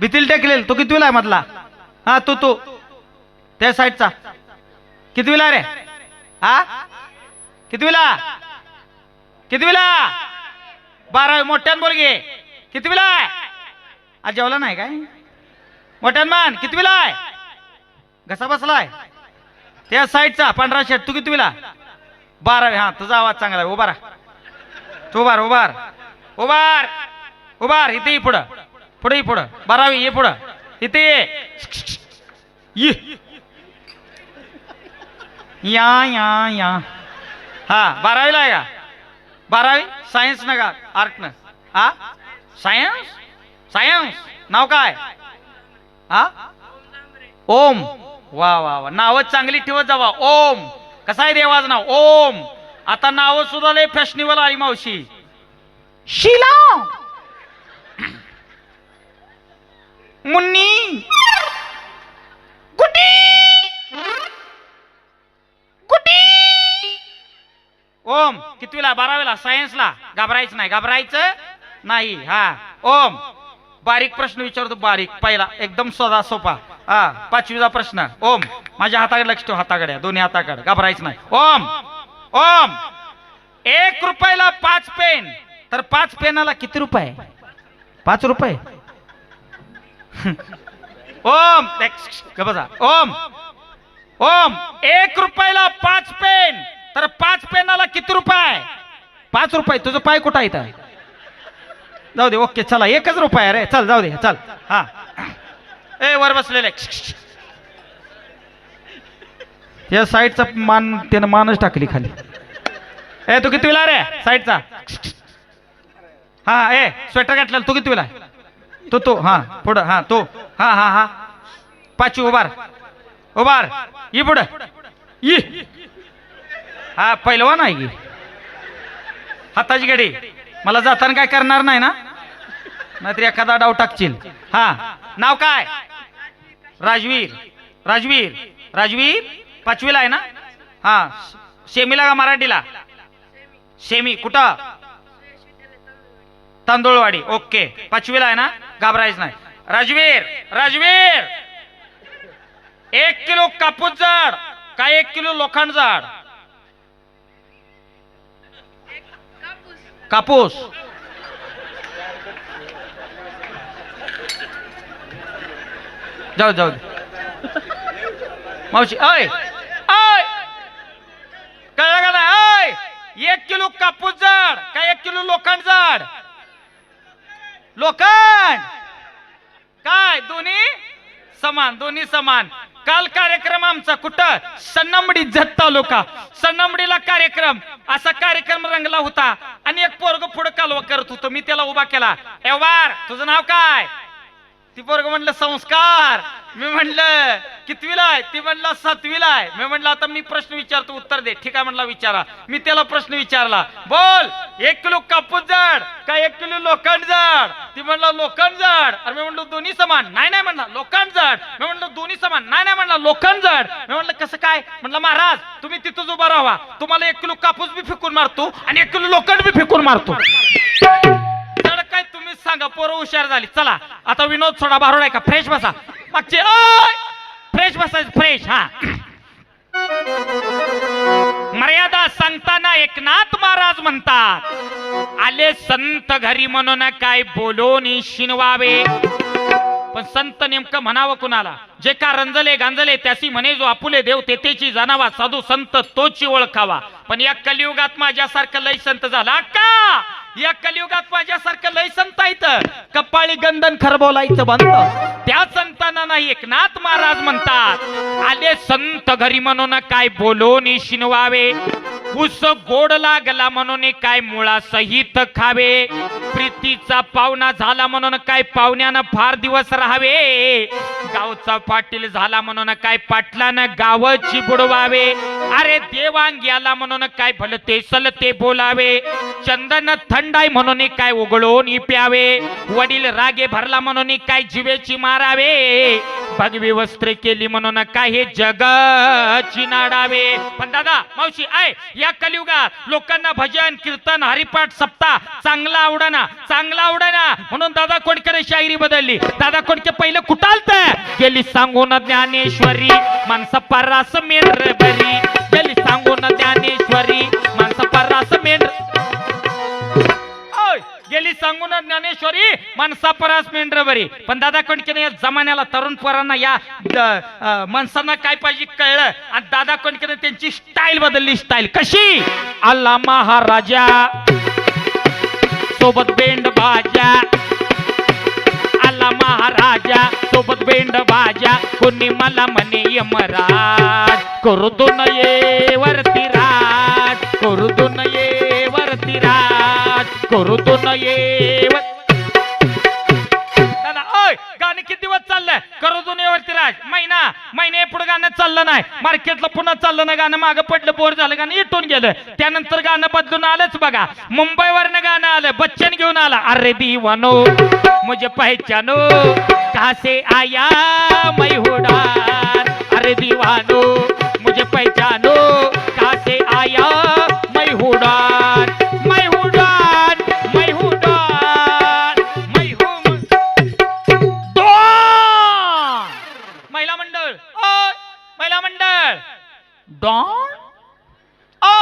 भीतील टेकलेल तो कितवीला आहे मधला? हा तू तू. त्या साईडचा. कितवीला रे? हा? कितवीला? कितवीला? बारावी मोठ्यान बोलगे किती कितवीला आहे? आज जेवला नाही काय? मोठ्यान मान कितवीला आहे? घसा बसलाय. त्या साईडचा पांढरा शेट तू कितवीला? बारावी हा तुझा आवाज चांगला आहे. उभारा तू उभार उभार. उभार. उभार इथे पुढं. पुढे पुढं. बारावी ये पुढं. इथे ये. या. या या हा बारावीला आहे का बारावी? सायन्स न का? आर्ट न. हा? सायन्स सायन्स नाव काय? हा? ओम. वा वा वा. नाव चांगली ठेवत जावा. ओम. कसा आहे देवाज नाव? ओम. आता नाव सुद्धा लय फॅशनेबल आली मावशी. शिला. मुन्नी! गुटी गुटी ओम कितवीला? बारावीला? सायन्सला घाबरायचं नाही. घाबरायचं नाही. हा. ओम बारीक प्रश्न विचारतो. बारीक. पहिला एकदम सोदा सोपा. हा पाचवीचा प्रश्न. ओम माझ्या हाताकडे लक्ष ठेव. हाताकडे दोन्ही हाताकडे. घाबरायचं नाही. ओम ओम एक रुपयाला पाच पेन. तर पाच पेनाला किती रुपये? पाच रुपये? ओम. बघा ओम. ओम. एक रुपयाला पाच पेन. तर पाच पेनाला किती रुपये? पाच रुपये. तुझं पाय कुठं आहे तर जाऊ दे ओके चला. एकच रुपये रे. चल जाऊ दे. चल. हा. ए वर बसलेले. या साईडचा मान त्यानं मानच टाकली खाली. ए तू किती विला रे? साईडचा. हा ए स्वेटर घातलेला. तू किती विला तो तो हा पुढं हा तो हा हा हा पाचवी उभार उभार ये पुढं ये हा पहिलवान आहे की हाताची गडी मला जाताना काय करणार नाही ना? नाहीतर एखादा डाव टाकशील. हा नाव काय? राजवीर राजवीर राजवीर पाचवीला आहे ना? हा सेमीला का मराठीला? सेमी कुठं? तांदूळवाडी. ओके. पाचवीला आहे ना? घाबरायचं नाही. राजवीर राजवीर! एक किलो कापूस जाड का एक किलो लोखंड जाड कापूस. जाऊ जाऊ. मावशी अय अय कळलं का नाही अय एक किलो कापूस जाड का एक किलो लोखंड जाड लोखंड काय दोन्ही? समान दोन्ही समान. काल कार्यक्रम आमचा कुठं? सन्नमडी जत तालुका. सन्नमडीला कार्यक्रम. असा कार्यक्रम रंगला होता. आणि एक पोरग पुढे कालवा करत होतो. मी त्याला उभा केला. एवार तुझं नाव काय? ती पोरग म्हणलं संस्कार. मी म्हणलं कितवीला आहे? ती म्हणला सातवीला आहे. मी म्हणलं आता मी प्रश्न विचारतो उत्तर दे. ठीक आहे म्हणला विचारा. मी त्याला प्रश्न विचारला बोल एक किलो कापूस जाड का एक किलो लोखंड जाड ती म्हणला लोखंड जाड अरे मी म्हणलो दोन्ही समान. नाही नाही म्हणला लोखंड जाड मी म्हणलो दोन्ही समान. नाही नाही म्हणला लोखंड जाड मी म्हणलं कसं काय? म्हणलं महाराज तुम्ही तिथंच उभा राहा. तुम्हाला एक किलो कापूस बी फेकून मारतो आणि एक किलो लोखंड बी फेकून मारतो. तुम्हीच सांगा पोरं हुशार झाली. चला आता विनोद सोडा बारोड आहे का? फ्रेश बसा. मागचे फ्रेश बसायचं फ्रेश हा. मर्यादा सांगताना एकनाथ महाराज म्हणतात आले संत घरी म्हणून काय बोलून शिनवावे. पण संत नेमकं म्हणावं कुणाला? जे का रंजले गांजले त्यासी म्हणे जो आपुले देव तेथेची जाणावा साधू संत तोची ओळखावा. पण या कलियुगात माझ्यासारखं लय संत झाला का? या कलियुगात माझ्यासारखं लय संत आहेत. कपाळी गंधन खरं बोलायचं त्या संतांना नाही एकनाथ महाराज म्हणतात. आले संत घरी म्हणून काय बोलून शिनवावे? उस गोड लागला म्हणून काय मुळा सहित खावे? प्रीतीचा पाहुणा झाला म्हणून काय पाहुण्यानं फार दिवस राहावे? गावचा पाटील झाला म्हणून काय पाटलानं गावची बुडवावे? अरे देवांग याला म्हणून काय भलते सलते बोलावे? चंदन थंडाई म्हणून काय उघडून प्यावे वडील रागे भरला म्हणून काय जिवेची मारावे. भगवी वस्त्र केली म्हणून काय हे जग चिनाडावे पण दादा मावशी आय या कलियुगात लोकांना भजन कीर्तन हरिपाठ सप्ताह चांगला आवडना चांगला आवडना. म्हणून दादा कोणकडे शायरी बदलली? दादा कोणके पहिलं कुटालत? गेली सांगून ज्ञानेश्वरी माणसा परास मेंढर बरी गेली सांगून ज्ञानेश्वरी सांगून ज्ञानेश्वरी माणसा परास मेंढर बरी. पण दादा कोणकेने या जमान्याला तरुण पोरांना या माणसांना काय पाहिजे कळलं? आणि दादा कोणकेने त्यांची स्टाईल बदलली स्टाईल कशी? अल्ला महाराजा. सोबत बेंड भाज्या आला महाराजा सोबत बेंड भाज्या कोणी मला म्हणे यमराज करू तो नये वरती राज. करू तो नये वरती राज. करू दो नये ज्योतिराज महिना महिने पुढे गाणं चाललं नाही. मार्केटला पुन्हा चाललं नाही गाणं मागं पडलं बोर झालं गाणं इटून गेलं. त्यानंतर गाणं बदलून आलंच बघा. मुंबईवरनं गाणं आलं बच्चन घेऊन आला. अरे दीवानो मुझे पहचानो कहा से आया मैं अरे दीवानो मुझे पहचानो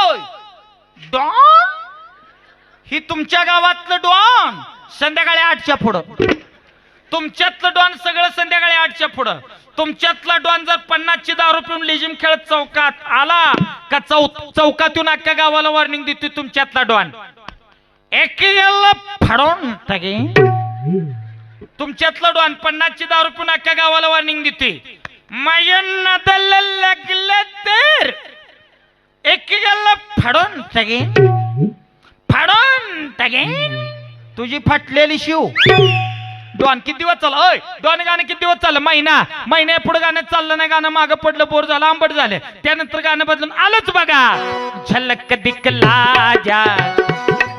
होय. डॉन? ही तुमच्या गावातलं डॉन. संध्याकाळी आठच्या पुढं. तुमच्यातलं डॉन सगळं संध्याकाळी आठच्या पुढं. तुमच्यातला डॉन जर पन्नासची दारू पिऊन लेजिम खेळत चौकात आला का चौ चौकातून अख्ख्या गावाला वॉर्निंग देतो तुमच्यातला डॉन? एक फाडून टाके. तुमच्यातलं डॉन पन्नासची दारू पिऊन अख्ख्या गावाला वॉर्निंग देते मायन नादाला लागलं तर एकेकाला फाडून टाकेन फाडून तगेन. तुझी फाटलेली शिव. डॉन किती दिवस चाललं अय डॉन गाणं किती दिवस चाललं? महिना. महिन्या पुढे गाणं चाललं नाही गाणं मागं पडलं बोर झालं आंबट झालं. त्यानंतर गाणं बदलून आलंच बघा. झलक दिकला जा.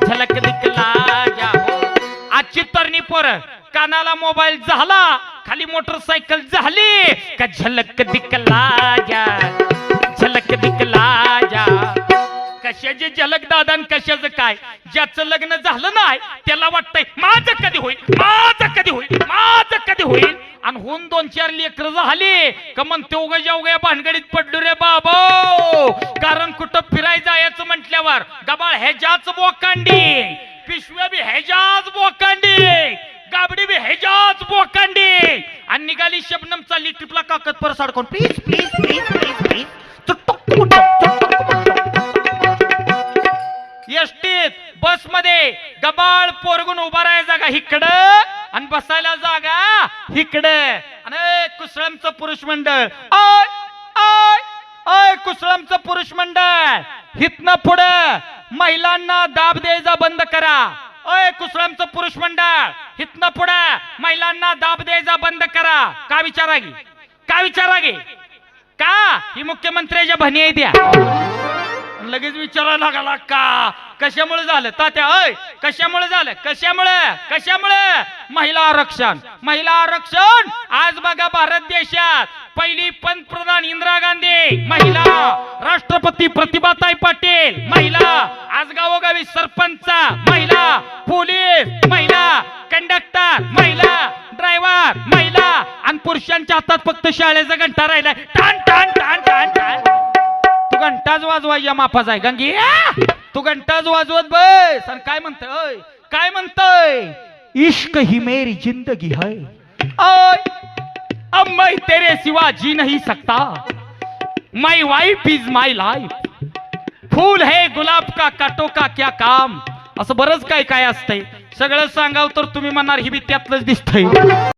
झलक दिकला जा हो. आजची तरणी पोर कानाला मोबाईल झाला. खाली मोटरसायकल झाली. का झलक दिकला जा? झलक दिकला जा कशाचे झलक दादा आणि कशाचं काय? ज्याचं लग्न झालं नाही त्याला वाटतंय माझं कधी होईल? माझं कधी होईल? माझं कधी होईल? आणि होऊन दोन चार लेकर झाले. का म्हणते उगाच्या उगा भानगडीत पडलो रे बाबो? कारण कुठं फिरायला जायचं म्हटल्यावर गबाळ ह्याच्याच बोकांडी. पिशव्या बी ह्याच्याच बोकांडी. गाबडी बी ह्याच्याच बोकांडी. आणि निघाली शबनम चालली ट्रिपला काकत परसाड कोण प्लीज प्लीज प्लीज प्लीज गबाळ पोरगून उभा राहाय जागा इकडं आणि बसायला जागा इकडं आणि कुसळमचं पुरुष मंडळ. आय आय आय कुसळमचं पुरुष मंडळ. हितनं पुढं. महिलांना दाब द्यायचा बंद करा. अय कुसळमचं पुरुष मंडळ. हितनं पुढं. महिलांना दाब द्यायचा बंद करा. का विचारा गे का विचारा गे का? ही मुख्यमंत्र्याच्या भणी आहे लगेच विचारायला लागला का? कशामुळे झालं? तात्या अय कशामुळे झालं? कशामुळे? कशामुळे? महिला आरक्षण महिला आरक्षण? आज बघा भारत देशात पहिली पंतप्रधान इंदिरा गांधी महिला राष्ट्रपती प्रतिभाताई पाटील महिला आज गावोगावी सरपंच महिला पोलीस महिला कंडक्टर महिला ड्रायव्हर महिला आणि पुरुषांच्या हातात फक्त शाळेचा घंटा राहिलाय. टान टान टान टान टान. घंटाच वाजवायच्या मापाचा आहे गंगी तू घंटाच वाजवत बस. आणि काय म्हणतोय? काय म्हणतोय? इश्क ही मेरी जिंदगी है. ओय अब मैं तेरे सिवा जी नहीं सकता. My wife is my life फूल हे गुलाब का काटो का क्या काम? असं बरंच काय काय असतंय. सगळं सांगाव तर तुम्ही म्हणणार ही बी त्यातलंच दिसतंय.